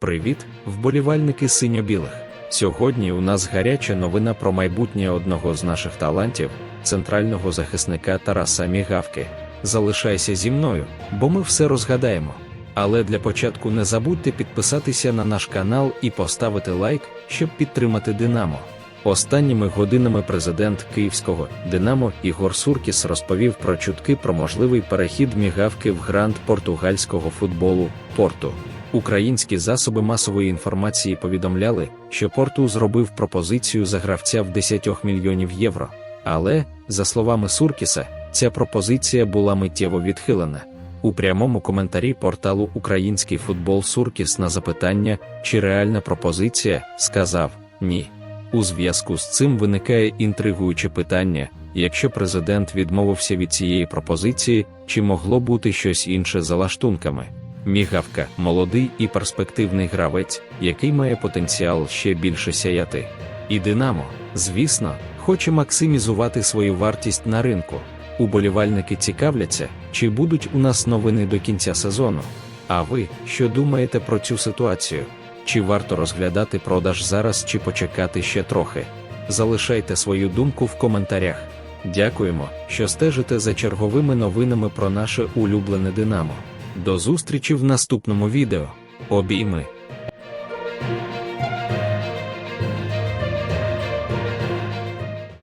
Привіт, вболівальники синьо-білих. Сьогодні у нас гаряча новина про майбутнє одного з наших талантів, центрального захисника Тараса Мігавки. Залишайся зі мною, бо ми все розгадаємо. Але для початку не забудьте підписатися на наш канал і поставити лайк, щоб підтримати Динамо. Останніми годинами президент київського Динамо Ігор Суркіс розповів про чутки про можливий перехід мігавки в грант португальського футболу Порту. Українські засоби масової інформації повідомляли, що Порту зробив пропозицію за гравця в 10 мільйонів євро. Але, за словами Суркіса, ця пропозиція була миттєво відхилена. У прямому коментарі порталу Український футбол Суркіс на запитання, чи реальна пропозиція, сказав ні. У зв'язку з цим виникає інтригуюче питання: якщо президент відмовився від цієї пропозиції, чи могло бути щось інше за лаштунками? Мігавка молодий і перспективний гравець, який має потенціал ще більше сяяти. І Динамо, звісно, хоче максимізувати свою вартість на ринку. Уболівальники цікавляться, чи будуть у нас новини до кінця сезону. А ви що думаєте про цю ситуацію? Чи варто розглядати продаж зараз чи почекати ще трохи? Залишайте свою думку в коментарях. Дякуємо, що стежите за черговими новинами про наше улюблене Динамо. До зустрічі в наступному відео. Обійми!